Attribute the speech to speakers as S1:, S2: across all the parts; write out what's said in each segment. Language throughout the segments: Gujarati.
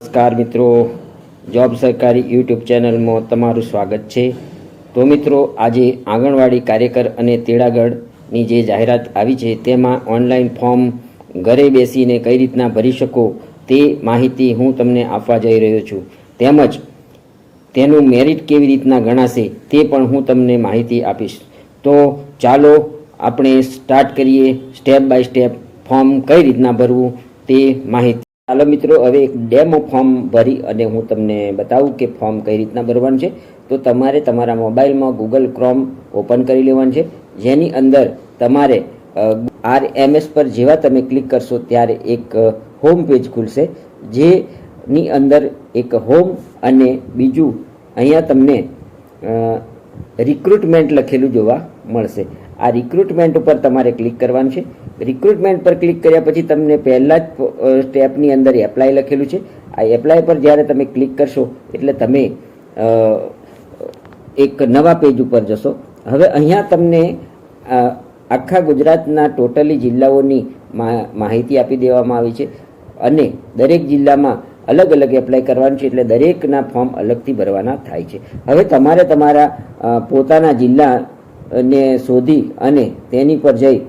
S1: નમસ્કાર મિત્રો, જોબ સરકારી યુટ્યુબ ચેનલમાં તમારું સ્વાગત છે. તો મિત્રો, આજે આંગણવાડી કાર્યકર અને તેડાગઢની જે જાહેરાત આવી છે, તેમાં ઓનલાઈન ફોર્મ ઘરે બેસીને કઈ રીતના ભરી શકો તે માહિતી હું તમને આપવા જઈ રહ્યો છું. તેમજ તેનું મેરિટ કેવી રીતના ગણાશે તે પણ હું તમને માહિતી આપીશ. તો ચાલો આપણે સ્ટાર્ટ કરીએ. સ્ટેપ બાય સ્ટેપ ફોર્મ કઈ રીતના ભરવું તે માહિતી ચાલો મિત્રો, હવે એક ડેમો ફોર્મ ભરી અને હું તમને બતાવું કે ફોર્મ કઈ રીતના ભરવાનું છે. તો તમારે તમારા મોબાઈલમાં ગૂગલ ક્રોમ ઓપન કરી લેવાનું છે. જેની અંદર તમારે આર એમએસ પર જેવા તમે ક્લિક કરશો ત્યારે એક હોમ પેજ ખુલશે. જેની અંદર એક હોમ અને બીજું અહીંયા તમને રિક્રુટમેન્ટ લખેલું જોવા મળશે. આ રિક્રુટમેન્ટ ઉપર તમારે ક્લિક કરવાનું છે. રિક્રુટમેન્ટ પર ક્લિક કર્યા પછી તમને પહેલાં જ સ્ટેપની અંદર એપ્લાય લખેલું છે. આ એપ્લાય પર જ્યારે તમે ક્લિક કરશો, એટલે તમે એક નવા પેજ ઉપર જશો. હવે અહીંયા તમને આખા ગુજરાતના ટોટલી જિલ્લાઓની માહિતી આપી દેવામાં આવી છે. અને દરેક જિલ્લામાં અલગ અલગ એપ્લાય કરવાનું છે, એટલે દરેકના ફોર્મ અલગથી ભરવાના થાય છે. હવે તમારે તમારા પોતાના પોતાના જિલ્લાને શોધી અને તેની પર જઈ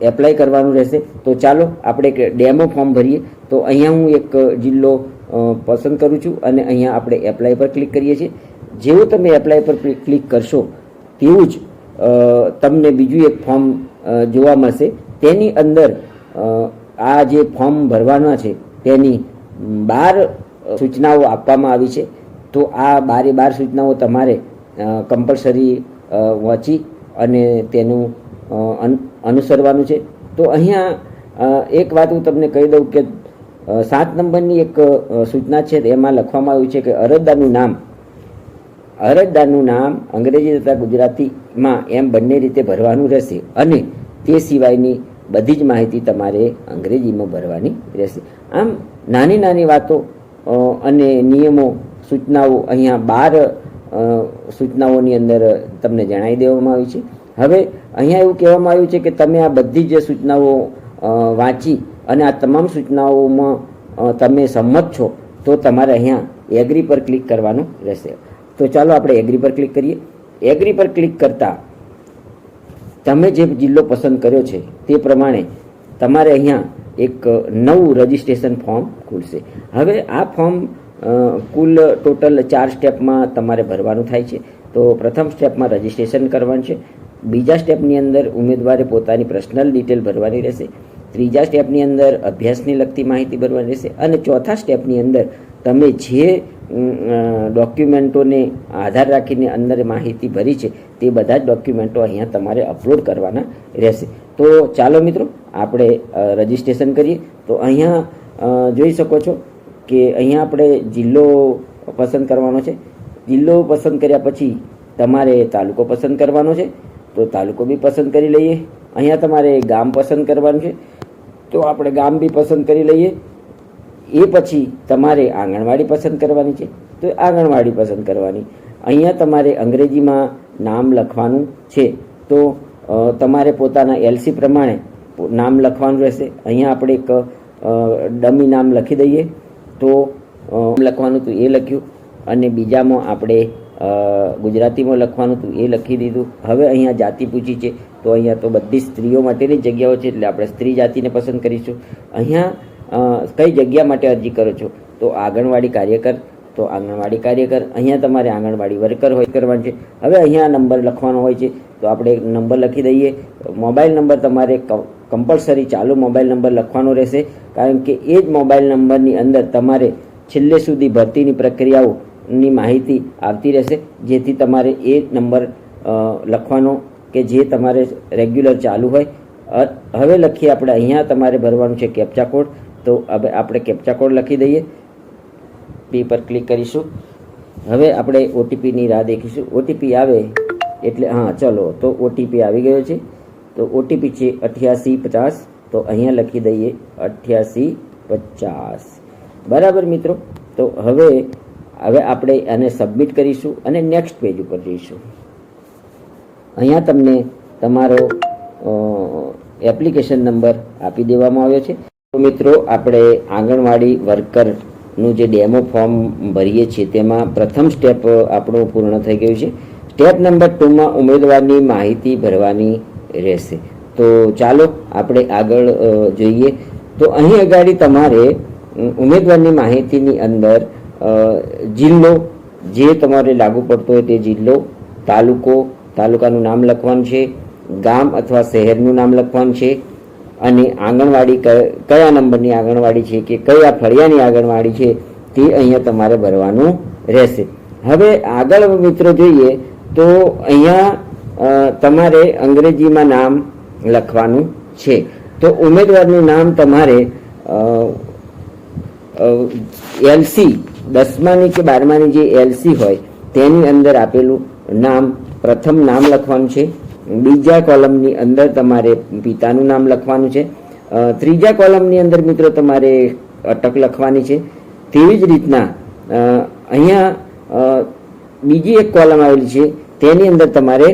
S1: એપ્લાય કરવાનું રહેશે. તો ચાલો આપણે એક ડેમો ફોર્મ ભરીએ. તો અહીંયા હું એક જિલ્લો પસંદ કરું છું અને અહીંયા આપણે એપ્લાય પર ક્લિક કરીએ છીએ. જેવું તમે એપ્લાય પર ક્લિક કરશો, તેવું જ તમને બીજું એક ફોર્મ જોવા મળશે. તેની અંદર આ જે ફોર્મ ભરવાના છે, તેની બાર સૂચનાઓ આપવામાં આવી છે. તો આ બારે બાર સૂચનાઓ તમારે કમ્પલસરી વાંચી અને તેનું અનુસરવાનું છે. તો અહીંયા એક વાત હું તમને કહી દઉં કે સાત નંબરની એક સૂચના છે, એમાં લખવામાં આવ્યું છે કે અરજદારનું નામ. અરજદારનું નામ અંગ્રેજી તથા ગુજરાતીમાં એમ બંને રીતે ભરવાનું રહેશે અને તે સિવાયની બધી જ માહિતી તમારે અંગ્રેજીમાં ભરવાની રહેશે. આમ નાની નાની વાતો અને નિયમો, સૂચનાઓ અહીંયા બાર સૂચનાઓની અંદર તમને જણાવી દેવામાં આવી છે. હવે અહીંયા એવું કહેવામાં આવ્યું છે કે તમે આ બધી જ સૂચનાઓ વાંચી અને આ તમામ સૂચનાઓમાં તમે સંમત છો, તો તમારે અહીંયા એગ્રી પર ક્લિક કરવાનું રહેશે. તો ચાલો આપણે એગ્રી પર ક્લિક કરીએ. એગ્રી પર ક્લિક કરતાં તમે જે જિલ્લો પસંદ કર્યો છે, તે પ્રમાણે તમારે અહીંયા એક નવું રજિસ્ટ્રેશન ફોર્મ ખુલશે. હવે આ ફોર્મ કુલ ટોટલ ચાર સ્ટેપમાં તમારે ભરવાનું થાય છે. તો પ્રથમ સ્ટેપમાં રજિસ્ટ્રેશન કરવાનું છે. બીજા સ્ટેપની અંદર ઉમેદવારે પોતાની પર્સનલ ડિટેલ ભરવાની રહેશે. ત્રીજા સ્ટેપની અંદર અભ્યાસની લગતી માહિતી ભરવાની રહેશે. અને ચોથા સ્ટેપની અંદર તમે જે ડોક્યુમેન્ટોને આધાર રાખીને અંદર માહિતી ભરી છે, તે બધા જ ડોક્યુમેન્ટો અહીંયા તમારે અપલોડ કરવાના રહેશે. તો ચાલો મિત્રો, આપણે રજિસ્ટ્રેશન કરીએ. તો અહીંયા જોઈ શકો છો કે અહીંયા આપણે જિલ્લો પસંદ કરવાનો છે. જિલ્લો પસંદ કર્યા પછી તમારે તાલુકો પસંદ કરવાનો છે. તો તાલુકો બી પસંદ કરી લઈએ. અહીંયા તમારે ગામ પસંદ કરવાનું છે. તો આપણે ગામ બી પસંદ કરી લઈએ. એ પછી તમારે આંગણવાડી પસંદ કરવાની છે. તો આંગણવાડી પસંદ કરવાની. અહીંયા તમારે અંગ્રેજીમાં નામ લખવાનું છે. તો તમારે પોતાના એલસી પ્રમાણે નામ લખવાનું રહેશે. અહીંયા આપણે એક ડમી નામ લખી દઈએ. તો લખવાનું હતું એ લખ્યું અને બીજામાં આપણે ગુજરાતીમાં લખવાનું હતું એ લખી દીધું. હવે અહીંયા જાતિ પૂછી છે, તો અહીંયા તો બધી સ્ત્રીઓ માટેની જગ્યાઓ છે, એટલે આપણે સ્ત્રી જાતિને પસંદ કરીશું. અહીંયા કઈ જગ્યા માટે અરજી કરો છો? તો આંગણવાડી કાર્યકર તો આંગણવાડી કાર્યકર અહીંયા તમારે આંગણવાડી વર્કર હોય કરવાનું છે. હવે અહીંયા નંબર લખવાનો હોય છે, તો આપણે એક નંબર લખી દઈએ. મોબાઈલ નંબર તમારે કમ્પલસરી ચાલુ મોબાઈલ નંબર લખવાનો રહેશે. કારણ કે એ જ મોબાઈલ નંબરની અંદર તમારે છેલ્લે સુધી ભરતીની પ્રક્રિયાઓની માહિતી આવતી રહેશે. જેથી તમારે એ નંબર લખવાનો કે જે તમારે રેગ્યુલર ચાલુ હોય. હવે લખીએ આપણે, અહીંયા તમારે ભરવાનું છે કેપ્ચા કોડ. તો હવે આપણે કેપ્ચા કોડ લખી દઈએ. પી પર ક્લિક કરીશું. હવે આપણે ઓટીપીની રાહ દેખીશું. ઓટીપી આવે એટલે, હા, ચલો, તો ઓટીપી આવી ગયો છે. તો ઓટીપી છે અઠ્યાસી પચાસ. તો અહીંયા લખી દઈએ અઠ્યાસી પચાસ. બરાબર મિત્રો? તો હવે હવે આપણે આને સબમિટ કરીશું અને નેક્સ્ટ પેજ ઉપર જઈશું. અહીંયા તમને તમારો એપ્લિકેશન નંબર આપી દેવામાં આવ્યો છે. તો મિત્રો, આપણે આંગણવાડી વર્કર નું જે ડેમો ફોર્મ ભરીએ છીએ, તેમાં પ્રથમ સ્ટેપ આપણું પૂર્ણ થઈ ગયું છે. સ્ટેપ નંબર ટુમાં ઉમેદવારની માહિતી ભરવાની રહેશે. તો ચાલો આપણે આગળ જોઈએ. તો અહીં અગાડી તમારે ઉમેદવારની માહિતીની અંદર જિલ્લો જે તમારે લાગુ પડતો હોય તે જિલ્લો, તાલુકો, તાલુકાનું નામ લખવાનું છે, ગામ અથવા શહેરનું નામ લખવાનું છે અને આંગણવાડી કયા નંબરની આંગણવાડી છે કે કયા ફળિયાની આંગણવાડી છે તે અહીંયા તમારે ભરવાનું રહેશે. હવે આગળ મિત્રો જોઈએ તો અહીંયા તમારે અંગ્રેજીમાં નામ લખવાનું છે. તો ઉમેદવારનું નામ તમારે એલસી દસમાની કે બારમાની જે એલસી હોય તેની અંદર આપેલું નામ, પ્રથમ નામ લખવાનું છે. બીજા કોલમની અંદર તમારે પિતાનું નામ લખવાનું છે. ત્રીજા કોલમની અંદર મિત્રો તમારે અટક લખવાની છે. તેવી જ રીતના અહીંયા બીજી એક કોલમ આવેલી છે. તેની અંદર તમારે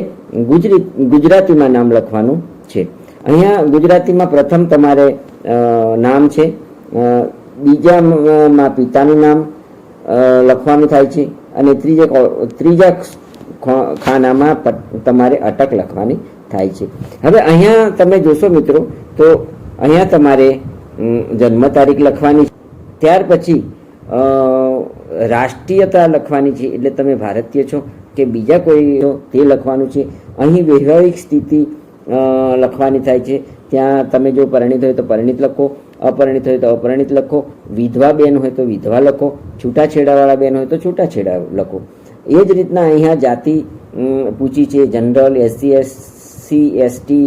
S1: ગુજરાત, ગુજરાતીમાં નામ લખવાનું છે. અહીંયા ગુજરાતીમાં પ્રથમ તમારે નામ છે. બીજામાં પિતાનું નામ લખવાનું થાય છે. અને ત્રીજા ત્રીજા ખાનામાં તમારે અટક લખવાની થાય છે. હવે અહીંયા તમે જોશો મિત્રો, તો અહીંયા તમારે જન્મ તારીખ લખવાની. ત્યાર પછી રાષ્ટ્રીયતા લખવાની છે, એટલે તમે ભારતીય છો કે બીજા કોઈ તે લખવાનું છે. અહીં વૈવાહિક સ્થિતિ લખવાની થાય છે. ત્યાં તમે જો પરિણિત હોય તો પરિણિત લખો, અપરિણિત હોય તો અપરિણિત લખો, વિધવા બેન હોય તો વિધવા લખો, છૂટાછેડાવાળા બેન હોય તો છૂટાછેડા લખો. એ જ રીતના અહીંયા જાતિ પૂછી છે, general SC SC ST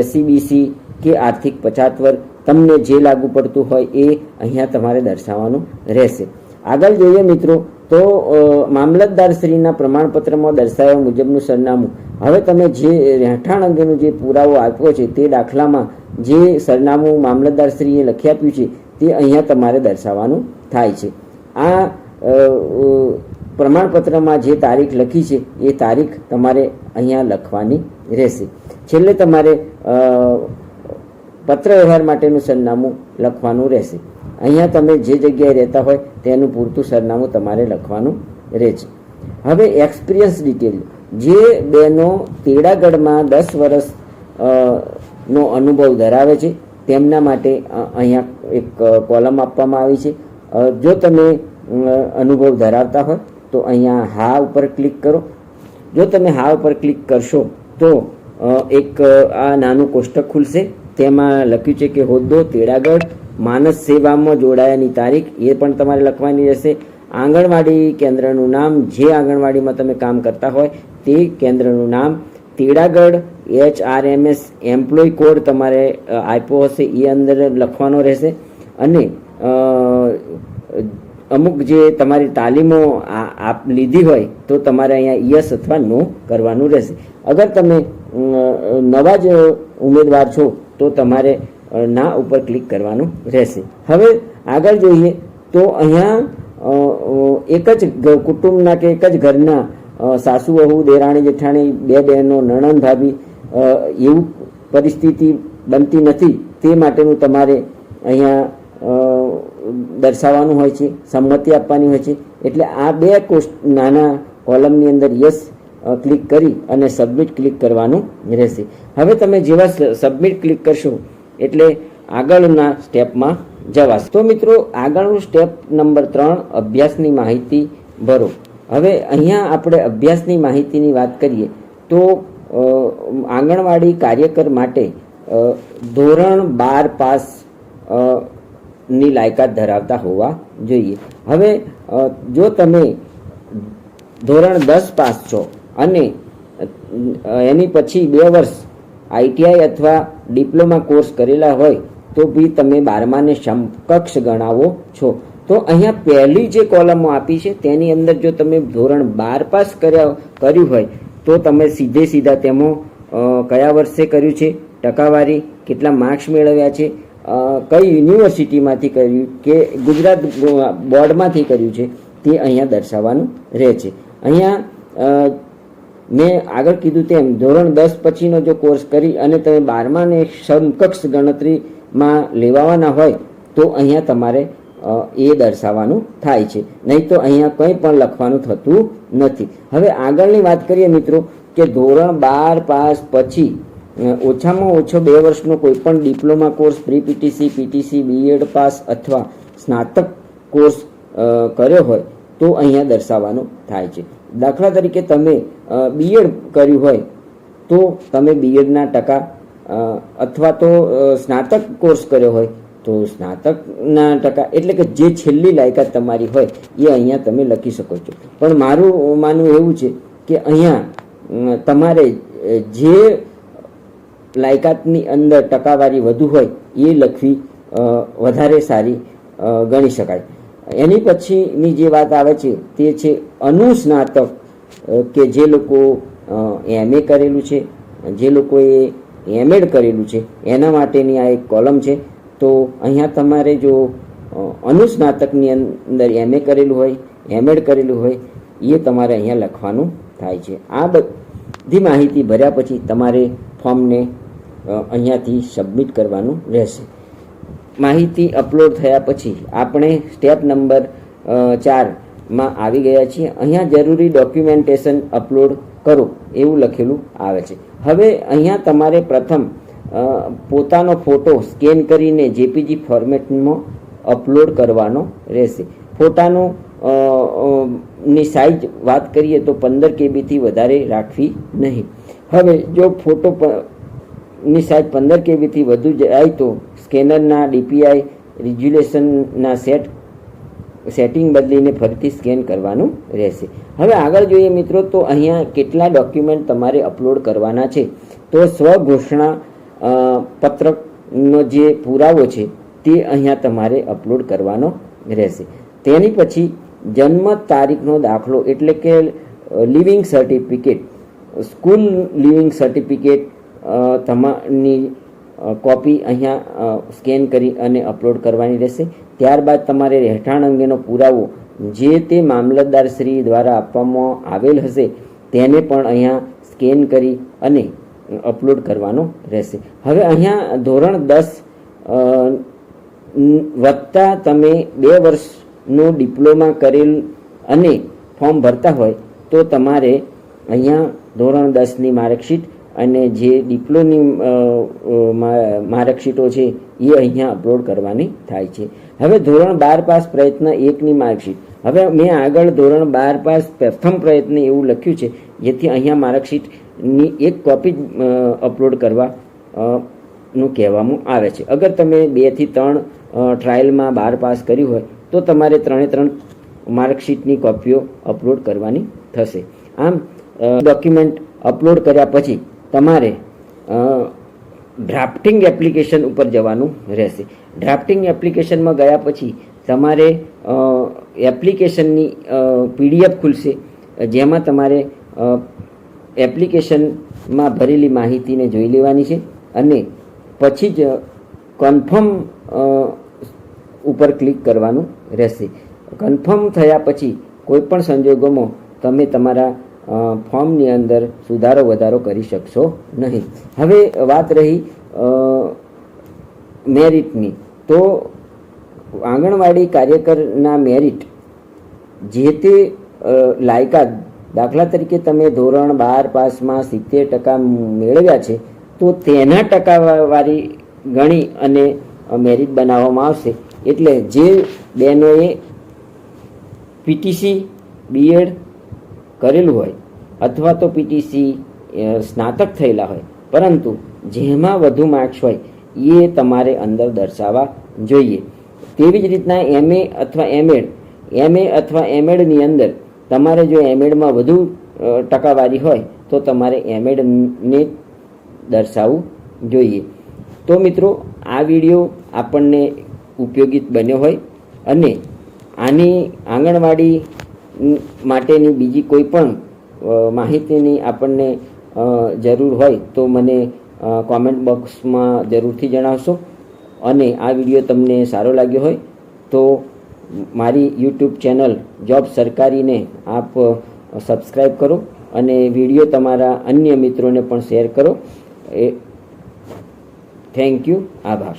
S1: SCBC કે આર્થિક પછાત વર્ગ. તમને જે લાગુ પડતું હોય એ અહીંયા તમારે દર્શાવવાનું રહેશે. આગળ જોઈએ મિત્રો, તો મામલતદારશ્રીના પ્રમાણપત્રમાં દર્શાવ્યા મુજબનું સરનામું. હવે તમે જે રહેઠાણ અંગેનો જે પુરાવો આપ્યો છે તે દાખલામાં જે સરનામું મામલતદારશ્રીએ લખી આપ્યું છે તે અહીંયા તમારે દર્શાવવાનું થાય છે. આ પ્રમાણપત્રમાં જે તારીખ લખી છે, એ તારીખ તમારે અહીંયા લખવાની રહેશે. છેલ્લે તમારે પત્ર વ્યવહાર માટેનું સરનામું લખવાનું રહેશે. અહીંયા તમે જે જગ્યાએ રહેતા હોય, તેનું પૂરતું સરનામું તમારે લખવાનું રહેશે. હવે એક્સપિરિયન્સ ડિટેલ જે બહેનો તેડાગઢમાં દસ વર્ષ નો અનુભવ ધરાવે છે, તેમના માટે અહીંયા એક કોલમ આપવામાં આવી છે. જો તમે અનુભવ ધરાવતા હોય તો અહીંયા હા ઉપર ક્લિક કરો. જો તમે હા ઉપર ક્લિક કરશો તો એક આ નાનું કોષ્ટક ખુલશે. તેમાં લખ્યું છે કે હોદ્દો, તેડાગઢ, માનસ સેવામાં જોડાયાની તારીખ, એ પણ તમારે લખવાની રહેશે. આંગણવાડી કેન્દ્રનું નામ, જે આંગણવાડીમાં તમે કામ કરતા હોય, તે કેન્દ્રનું નામ. Tedagadh H R M S employ code તમારે આપ્યો હશે, એ અંદર લખવાનો રહેશે. અને અમુક જે તમારી તાલીમો આપ લીધી હોય તો તમારે અહીંયા યસ અથવા નો કરવાનું રહેશે. અગર તમે નવા જ ઉમેદવાર છો તો તમારે ના ઉપર ક્લિક કરવાનું રહેશે. હવે આગળ જોઈએ તો અહીંયા એક જ કુટુંબના કે એક જ ઘરના સાસુ, વહુ, દેરાણી, જેઠાણી, બે બહેનો, નણંદ, ભાભી એવું પરિસ્થિતિ બનતી નથી. તે માટેનું તમારે અહીંયા દર્શાવવાનું હોય છે, સંમતિ આપવાની હોય છે, એટલે આ બે કોષ નાના કોલમની અંદર યસ ક્લિક કરી અને સબમિટ ક્લિક કરવાનું રહેશે. હવે તમે જેવા સબમિટ ક્લિક કરશો, એટલે આગળના સ્ટેપમાં જવાશે. તો મિત્રો, આગળનું સ્ટેપ નંબર ત્રણ, અભ્યાસની માહિતી ભરો. હવે અહીંયા આપણે અભ્યાસની માહિતીની વાત કરીએ, તો આંગણવાડી કાર્યકર માટે ધોરણ બાર પાસ ની લાયકાત ધરાવતા હોવા જોઈએ. હવે જો તમે ધોરણ દસ પાસ છો અને એની પછી બે વર્ષ આઈટીઆઈ અથવા ડિપ્લોમા કોર્સ કરેલા હોય, તો બી તમે બારમાને સમકક્ષ ગણાવો છો. તો અહીંયા પહેલી જે કોલમો આપી છે, તેની અંદર જો તમે ધોરણ બાર પાસ કર્યા, કર્યું હોય, તો તમે સીધે સીધા તેમાં કયા વર્ષે કર્યું છે, ટકાવારી, કેટલા માર્ક્સ મેળવ્યા છે કઈ યુનિવર્સિટીમાંથી કર્યું કે ગુજરાત બોર્ડમાંથી કર્યું છે તે અહીંયા દર્શાવવાનું રહે છે. અહીંયા મેં આગળ કીધું તેમ, ધોરણ દસ પછીનો જો કોર્સ કરી અને તમે બારમાને સમકક્ષ ગણતરીમાં લેવાવાના હોય, તો અહીંયા તમારે એ દર્શાવવાનું થાય છે. નહીં તો અહીંયા કંઈ પણ લખવાનું થતું નથી. હવે આગળની વાત કરીએ મિત્રો કે ધોરણ બાર પાસ પછી ઓછામાં ઓછો બે વર્ષનો કોઈપણ diploma course pre PTC PTC BEd pass અથવા સ્નાતક કોર્સ કર્યો હોય તો અહીંયા દર્શાવવાનું થાય છે. દાખલા તરીકે તમે બીએડ કર્યું હોય તો તમે બીએડના ટકા અથવા તો સ્નાતક કોર્સ કર્યો હોય તો સ્નાતકના ટકા એટલે કે જે છેલ્લી લાયકાત તમારી હોય એ અહીંયા તમે લખી શકો છો. પણ મારું માનવું એવું છે કે અહીંયા તમારે જે લાયકાતની અંદર ટકાવારી વધુ હોય, એ લખવી વધારે સારી ગણી શકાય. એની પછીની જે વાત આવે છે, તે છે અનુસ્નાતક કે જે લોકો એમએ કરેલું છે, જે લોકોએ એમએડ કરેલું છે, એના માટેની આ એક કોલમ છે. તો અહીંયા તમારે જો અનુસ્નાતકની અંદર એમએ કરેલું હોય એમએડ કરેલું હોય, એ તમારે અહીંયા લખવાનું થાય છે. આ બધી માહિતી ભર્યા પછી તમારે ફોર્મને અહીંયાથી સબમિટ કરવાનું રહેશે. માહિતી અપલોડ થયા પછી આપણે સ્ટેપ નંબર ચારમાં આવી ગયા છીએ. અહીંયા જરૂરી ડોક્યુમેન્ટેશન અપલોડ કરો, એવું લખેલું આવે છે. હવે અહીંયા તમારે પ્રથમ પોતાનો ફોટો સ્કેન કરીને જેપીજી ફોર્મેટમાં અપલોડ કરવાનો રહેશે. ફોટાનો ની સાઇઝ વાત કરીએ તો પંદર કેબીથી વધારે રાખવી નહીં. હવે જો ફોટો ની સાઇઝ પંદર કેબીથી વધુ જાય તો સ્કેનરના ડીપીઆઈ રિઝ્યુલેશનના સેટ, સેટિંગ બદલીને ફરીથી સ્કેન કરવાનું રહેશે. હવે આગળ જોઈએ મિત્રો તો અહીંયા કેટલા ડોક્યુમેન્ટ તમારે અપલોડ કરવાના છે. તો સ્વઘોષણા ઘોષણા પત્રકનો જે પુરાવો છે તે અહીંયા તમારે અપલોડ કરવાનો રહેશે. તેની પછી જન્મ તારીખનો દાખલો એટલે કે leaving certificate, school leaving certificate તમારી કોપી અહીંયા સ્કેન કરી અને અપલોડ કરવાની રહેશે. ત્યારબાદ તમારે રહેઠાણ અંગેનો પુરાવો જે તે મામલતદાર શ્રી દ્વારા આપવામાં આવેલ હશે, તેને પણ અહીંયા સ્કેન કરી અને અપલોડ કરવાનો રહેશે. હવે અહીંયા ધોરણ દસ વત્તા તમે બે વર્ષનો ડિપ્લોમા કરેલ અને ફોર્મ ભરતા હોય, તો તમારે અહીંયા ધોરણ દસની માર્કશીટ અને જે ડિપ્લોની માર્કશીટો છે, એ અહીંયા અપલોડ કરવાની થાય છે. હવે ધોરણ બાર પાસ પ્રયત્ન એકની માર્કશીટ. હવે મેં આગળ ધોરણ બાર પાસ પ્રથમ પ્રયત્ન એવું લખ્યું છે, જેથી અહીંયા માર્કશીટની એક કોપી જ અપલોડ કરવા નું કહેવામાં આવે છે. અગર તમે બેથી ત્રણ ટ્રાયલમાં બાર પાસ કર્યું હોય, તો તમારે ત્રણે ત્રણ માર્કશીટની કોપીઓ અપલોડ કરવાની થશે. આમ ડોક્યુમેન્ટ અપલોડ કર્યા પછી તમારે ડ્રાફ્ટિંગ એપ્લિકેશન ઉપર જવાનું રહેશે. ડ્રાફ્ટિંગ એપ્લિકેશનમાં ગયા પછી તમારે એપ્લિકેશનની પીડીએફ ખુલશે, જેમાં તમારે એપ્લિકેશનમાં ભરેલી માહિતીને જોઈ લેવાની છે અને પછી જ કન્ફર્મ ઉપર ક્લિક કરવાનું રહેશે. કન્ફર્મ થયા પછી કોઈપણ સંજોગોમાં તમે તમારા ફોર્મની અંદર સુધારો વધારો કરી શકશો નહીં. હવે વાત રહી મેરિટની. તો આંગણવાડી કાર્યકરના મેરિટ જે તે લાયકાત દાખલા તરીકે તમે ધોરણ બાર પાસમાં સિત્તેર ટકા મેળવ્યા છે, તો તેના ટકાવારી ગણી અને મેરિટ બનાવવામાં આવશે. એટલે જે બહેનોએ પીટીસી બીએડ કરેલું હોય અથવા તો પીટીસી સ્નાતક થયેલા હોય. પરંતુ જેમાં વધુ માર્ક્સ હોય, એ તમારે અંદર દર્શાવવા જોઈએ. તેવી જ રીતના એમએ અથવા એમએડ એમએ અથવા એમએડની અંદર તમારે જો એમએડમાં વધુ ટકાવારી હોય, તો તમારે એમએડને દર્શાવવું જોઈએ. તો મિત્રો, આ વીડિયો આપણને ઉપયોગી બન્યો હોય અને આની આંગણવાડી માટેની બીજી કોઈ પણ માહિતીની આપણને જરૂર હોય તો મને કોમેન્ટ બોક્સમાં જરૂરથી જણાવશો. અને આ વીડિયો તમને સારો લાગ્યો હોય તો મારી યુટ્યુબ ચેનલ જોબ સરકારીને આપ સબસ્ક્રાઈબ કરો અને વીડિયો તમારા અન્ય મિત્રોને પણ શેર કરો. એ થેન્ક યુ આભાર.